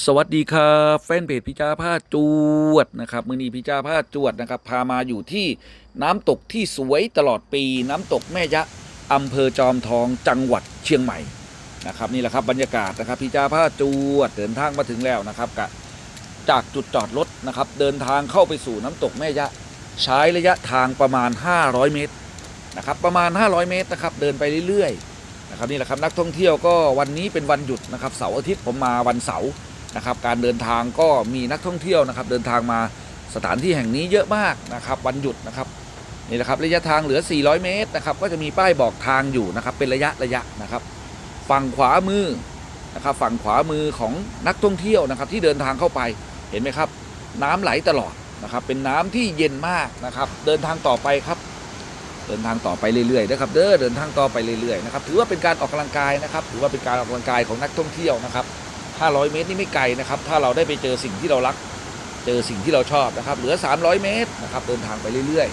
สวัสดีครับแฟนเพจพิจาผ้าจวดนะครับมือนีพิจาผ้าจวดนะครับ พามาอยู่ที่น้ำตกที่สวยตลอดปี น้ำตกแม่ยะอำเภอจอมทองจังหวัดเชียงใหม่นะครับนี่แหละครับบรรยากาศนะครับพิจาผ้าจวดเดินทางมาถึงแล้วนะครับกะจากจุดจอดรถนะครับ เดินทางเข้าไปสู่น้ำตกแม่ยะใช้ระยะทางประมาณ 500 เมตรนะครับประมาณ 500 เมตรนะครับเดินไปเรื่อยๆนะครับนี่แหละครับนักท่องเที่ยวก็วันนี้เป็นวันหยุดนะครับเสาร์อาทิตย์ผมมาวันเสาร์ นะครับการเดินทางก็มีนักท่องเที่ยวนะครับเดินทางมาสถานที่แห่งนี้เยอะมากนะครับวันหยุดนะครับนี่แหละครับระยะทางเหลือ 400 เมตรนะครับก็จะมีป้ายบอกทางอยู่นะครับเป็นระยะระยะนะครับฝั่งขวามือนะครับฝั่งขวามือของนักท่องเที่ยวนะครับที่เดินทางเข้าไปเห็นไหมครับ น้ำไหลตลอดนะครับเป็นน้ำที่เย็นมากนะครับเดินทางต่อไปครับ เดินทางต่อไปเรื่อยๆนะครับเด้อเดินทางต่อไปเรื่อยๆนะครับถือว่าเป็นการออกกำลังกายนะครับถือว่าเป็นการออกกำลังกายของนักท่องเที่ยวนะครับ 500 เมตรนี่ไม่ไกลนะครับ ถ้าเราได้ไปเจอสิ่งที่เรารัก เจอสิ่งที่เราชอบนะครับ เหลือ 300 เมตรนะครับเดินทางไปเรื่อย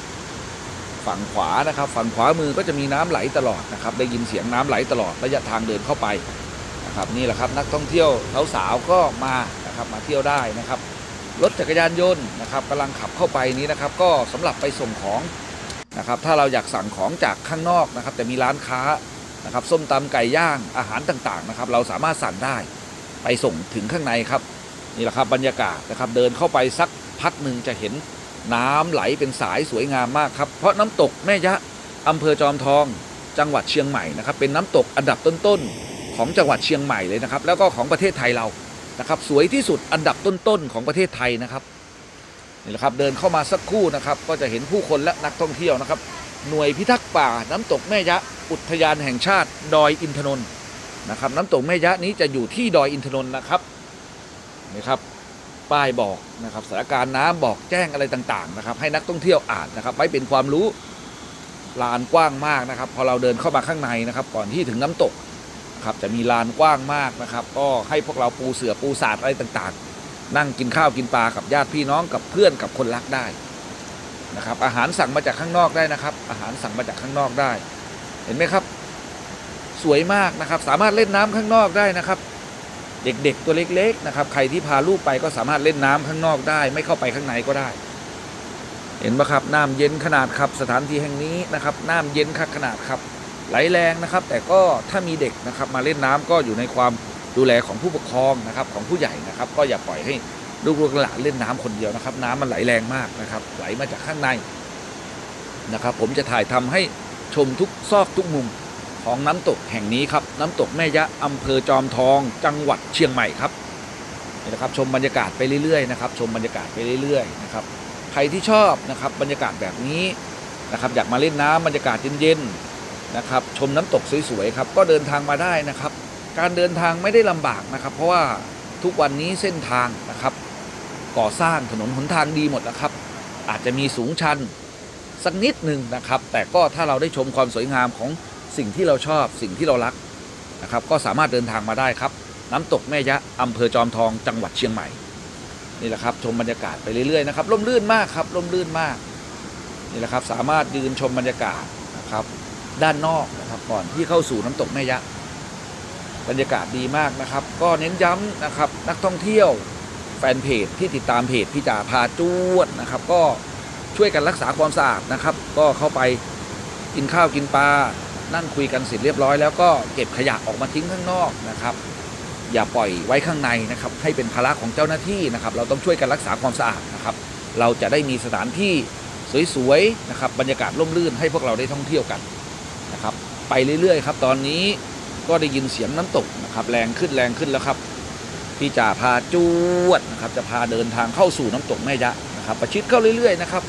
ๆ ฝั่งขวานะครับ ฝั่งขวามือก็จะมีน้ำไหลตลอดนะครับ ได้ยินเสียงน้ำไหลตลอดระยะทางเดินเข้าไปนะครับนี่แหละครับนักท่องเที่ยวสาวๆก็มานะครับมาเที่ยวได้นะครับรถจักรยานยนต์นะครับกำลังขับเข้าไปนี้นะครับ ก็สำหรับไปส่งของนะครับ ถ้าเราอยากสั่งของจากข้างนอกนะครับ แต่มีร้านค้านะครับ ส้มตำไก่ย่างอาหารต่างๆนะครับ เราสามารถสั่งได้ ไปส่งถึงข้างในครับนี่แหละครับบรรยากาศนะครับเดินเข้าไปสักพักหนึ่งจะเห็นน้ำไหลเป็นสายสวยงามมากครับ เพราะน้ำตกแม่ยะอำเภอจอมทอง จังหวัดเชียงใหม่นะครับ เป็นน้ำตกอันดับต้นๆของจังหวัดเชียงใหม่เลยนะครับ แล้วก็ของประเทศไทยเรานะครับสวยที่สุดอันดับต้นๆของประเทศไทยนะครับนี่แหละครับเดินเข้ามาสักครู่นะครับ ก็จะเห็นผู้คนและนักท่องเที่ยวนะครับ หน่วยพิทักษ์ป่าน้ำตกแม่ยะอุทยานแห่งชาติดอยอินทนนท์ นะครับน้ำตกแม่ยะนี้จะอยู่ที่ดอยอินทนนท์นะครับนี่ครับป้ายบอกนะครับสถานการณ์น้ำบอกแจ้งอะไรต่างๆนะครับ ให้นักท่องเที่ยวอ่านนะครับ ไว้เป็นความรู้ลานกว้างมากนะครับ พอเราเดินเข้ามาข้างในนะครับ ก่อนที่ถึงน้ำตกครับจะมีลานกว้างมากนะครับ ก็ให้พวกเราปูเสือปูสาดอะไรต่างๆ นั่งกินข้าวกินปลากับญาติพี่น้องกับเพื่อนกับคนรักได้นะครับ อาหารสั่งมาจากข้างนอกได้นะครับ อาหารสั่งมาจากข้างนอกได้ เห็นไหมครับ สวยมากนะครับ สามารถเล่นน้ำข้างนอกได้นะครับ เด็กๆตัวเล็ก ๆ นะครับ ใครที่พาลูกไปก็สามารถเล่นน้ำข้างนอกได้ ไม่เข้าไปข้างในก็ได้ เห็นไหมครับน้ำเย็นขนาดครับสถานที่แห่งนี้นะครับน้ำเย็นขนาดครับไหลแรงนะครับ แต่ก็ถ้ามีเด็กนะครับมาเล่นน้ำก็อยู่ในความดูแลของผู้ปกครองนะครับของผู้ใหญ่นะครับ ก็อย่าปล่อยให้ลูกๆหลานเล่นน้ำคนเดียวนะครับ น้ำมันไหลแรงมากนะครับ ไหลมาจากข้างในนะครับ ผมจะถ่ายทำให้ชมทุกซอกทุกมุม ของน้ำตกแห่งนี้ครับ น้ำตกแม่ยะอำเภอจอมทอง จังหวัดเชียงใหม่ครับนี่นะครับชมบรรยากาศไปเรื่อยๆนะครับ ชมบรรยากาศไปเรื่อยๆนะครับใครที่ชอบนะครับบรรยากาศแบบนี้นะครับอยากมาเล่นน้ำบรรยากาศเย็นๆนะครับ ชมน้ำตกสวยๆครับ ก็เดินทางมาได้นะครับ การเดินทางไม่ได้ลำบากนะครับ เพราะว่าทุกวันนี้เส้นทางนะครับ ก่อสร้างถนนหนทางดีหมดแล้วครับ อาจจะมีสูงชันสักนิดหนึ่งนะครับ แต่ก็ถ้าเราได้ชมความสวยงามของ สิ่งที่เราชอบสิ่งที่เรารักนะครับ ก็สามารถเดินทางมาได้ครับ น้ำตกแม่ยะอำเภอจอมทองจังหวัดเชียงใหม่นี่แหละครับชมบรรยากาศไปเรื่อยๆนะครับร่มรื่นมากครับร่มรื่นมากนี่แหละครับสามารถยืนชมบรรยากาศนะครับ ด้านนอกนะครับก่อนที่เข้าสู่น้ำตกแม่ยะ บรรยากาศดีมากนะครับ ก็เน้นย้ำนะครับนักท่องเที่ยวแฟนเพจที่ติดตามเพจพี่จ่าพาจวดนะครับ ก็ช่วยกันรักษาความสะอาดนะครับ ก็เข้าไปกินข้าวกินปลา นั่งคุยกันเสร็จเรียบร้อยแล้วก็เก็บขยะออกมาทิ้งข้างนอกนะครับ อย่าปล่อยไว้ข้างในนะครับ ให้เป็นภาระของเจ้าหน้าที่นะครับ เราต้องช่วยกันรักษาความสะอาดนะครับ เราจะได้มีสถานที่สวยๆนะครับ บรรยากาศร่มรื่นให้พวกเราได้ท่องเที่ยวกันนะครับ ไปเรื่อยๆครับ ตอนนี้ก็ได้ยินเสียงน้ำตกนะครับ แรงขึ้นแรงขึ้นแล้วครับพี่จ่าพาจวดนะครับ จะพาเดินทางเข้าสู่น้ำตกแม่ยะนะครับ ประชิดเข้าเรื่อยๆนะครับ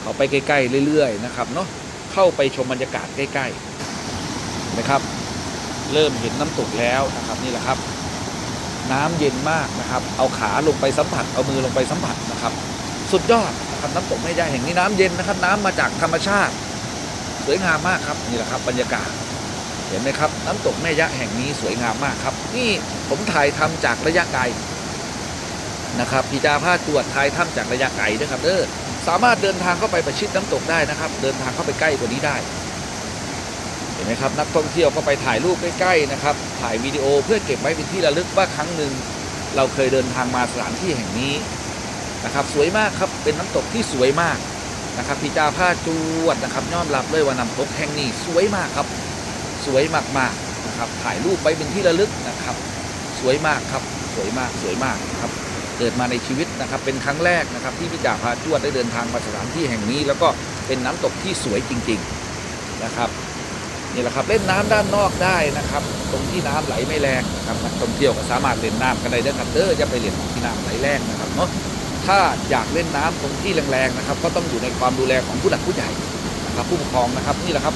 เข้าไปใกล้ๆเรื่อยๆนะครับเนาะเข้าไปชมบรรยากาศใกล้ ๆ นะครับ เริ่มเห็นน้ำตกแล้วนะครับนี่แหละครับ น้ำเย็นมากนะครับ เอาขาลงไปสัมผัส เอามือลงไปสัมผัสนะครับ สุดยอดนะครับน้ำตกแม่ยาแห่งนี้น้ำเย็นนะครับ น้ำมาจากธรรมชาติ สวยงามมากครับนี่แหละครับ บรรยากาศเห็นไหมครับ น้ำตกแม่ยะแห่งนี้สวยงามมากครับ นี่ผมถ่ายทำจากระยะไกลนะครับพีจาพาตรวจถ่ายทำจากระยะไกลนะครับเด้อสามารถเดินทางเข้าไปประชิดน้ำตกได้นะครับ เดินทางเข้าไปใกล้กว่านี้ได้ นไหมครับนักท่องเที่ยวก็ไปถ่ายรูปใกล้ๆนะครับถ่ายวิดีโอเพื่อเก็บไว้เป็นที่ระลึกว่าครั้งหนึ่งเราเคยเดินทางมาสถานที่แห่งนี้นะครับสวยมากครับเป็นน้ำตกที่สวยมากนะครับพี่จ้าผ้าจวดนะครับยอมรับเลยว่าน้ำตกแห่งนี้สวยมากครับ สวยมากๆนะครับถ่ายรูปไปเป็นที่ระลึกนะครับ สวยมากครับสวยมากสวยมากครับเกิดมาในชีวิตนะครับเป็นครั้งแรกนะครับที่พี่จ่าพาจวดได้เดินทางมาสถานที่แห่งนี้ แล้วก็เป็นน้ำตกที่สวยจริง ๆนะครับ นี่แหละครับเล่นน้ำด้านนอกได้นะครับ ตรงที่น้ำไหลไม่แรงนะครับนักท่องเที่ยวก็สามารถเล่นน้ำกันได้เด้อครับเด้อจะไปเล่นที่น้ำไหลแรงนะครับเนาะถ้าอยากเล่นน้ำตรงที่แรงๆนะครับ ก็ต้องอยู่ในความดูแลของผู้หลักผู้ใหญ่นะครับ ผู้ปกครองนะครับนี่แหละครับ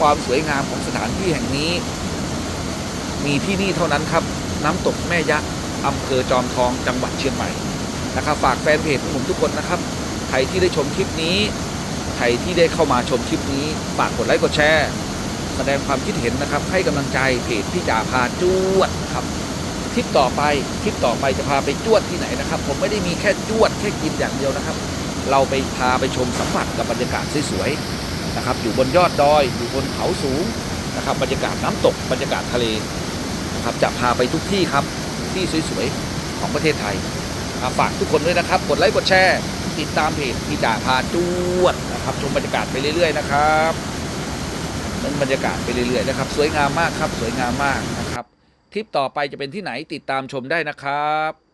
ความสวยงามของสถานที่แห่งนี้ มีที่นี่เท่านั้นครับ น้ำตกแม่ยะอำเภอจอมทองจังหวัดเชียงใหม่นะครับ ฝากแฟนเพจของผมทุกคนนะครับใครที่ได้ชมคลิปนี้ใครที่ได้เข้ามาชมคลิปนี้ฝากกดไลค์กดแชร์ สดงความคิดเห็นนะครับ ให้กำลังใจเพจพี่จ่าพาจวดครับคลิปต่อไปคลิปต่อไปจะพาไปจวดที่ไหนนะครับ ผมไม่ได้มีแค่จวดแค่กินอย่างเดียวนะครับ เราไปพาไปชมสัมผัสกับบรรยากาศสวยๆนะครับ อยู่บนยอดดอยอยู่บนเขาสูงนะครับ บรรยากาศน้ำตกบรรยากาศทะเลนะครับ จะพาไปทุกที่ครับที่สวยๆของประเทศไทยฝากทุกคนด้วยนะครับ กดไลค์กดแชร์ ติดตามเพจพี่จ่าพาจวดนะครับ ชมบรรยากาศไปเรื่อยๆนะครับ นั้นบรรยากาศไปเรื่อยๆนะครับ สวยงามมากครับ สวยงามมากนะครับ ทริปต่อไปจะเป็นที่ไหนติดตามชมได้นะครับ